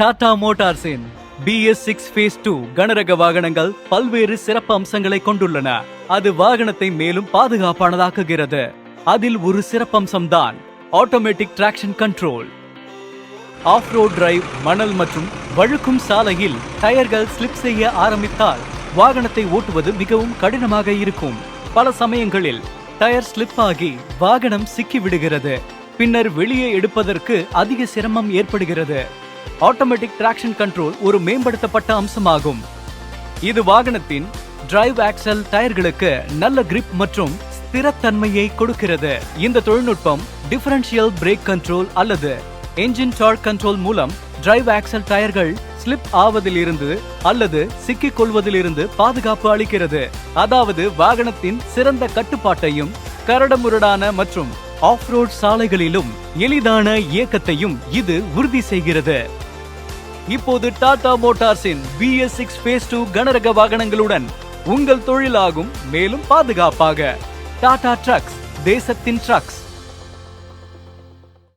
டாடா மோட்டார்ஸின் BS six phase two கனரக வாகனங்கள் பல்வேறு சிறப்பு அம்சங்களை கொண்டுள்ளன. அது வாகனத்தை மேலும் பாதுகாப்பானதாக்குகிறது. அதில் ஒரு சிறப்பம்சம்தான் automatic traction control off road drive மணல் மற்றும் வழுக்கும் சாலையில் டயர்கள் ஸ்லிப் செய்ய ஆரம்பித்தால் வாகனத்தை ஓட்டுவது மிகவும் கடினமாக இருக்கும். பல சமயங்களில் டயர் ஸ்லிப் ஆகி வாகனம் சிக்கி விடுகிறது பின்னர் வெளியே எடுப்பதற்கு அதிக சிரமம் ஏற்படுகிறது. ஆட்டோமேட்டிக் டிராக்ஷன் கண்ட்ரோல் ஒரு மேம்படுத்தப்பட்ட அம்சமாகும். இது வாகனத்தின் டிரைவ் ஆக்சல் டயர்களுக்கு நல்ல கிரிப் மற்றும் ஸ்திரத்தன்மையை கொடுக்கிறது. இந்த தொழில்நுட்பம் டிஃபரன்ஷியல் பிரேக் கண்ட்ரோல் அல்லது என்ஜின் டார்க் கண்ட்ரோல் மூலம் டிரைவ் ஆக்சல் டயர்கள் ஸ்லிப் ஆவதிலிருந்து அல்லது சிக்கிக் கொள்வதிலிருந்து பாதுகாப்பு அளிக்கிறது. அதாவது வாகனத்தின் சிறந்த கட்டுப்பாட்டையும் கரடமுரடான மற்றும் ஆஃப்ரோட் சாலைகளிலும் எளிதான இயக்கத்தையும் இது உறுதி செய்கிறது. இப்போது டாடா மோட்டார்ஸின் பிஎஸ் சிக்ஸ் பேஸ் டூ கனரக வாகனங்களுடன் உங்கள் தொழிலாகும் மேலும் பாதுகாப்பாக. டாடா ட்ரக்ஸ் தேசத்தின் ட்ரக்ஸ்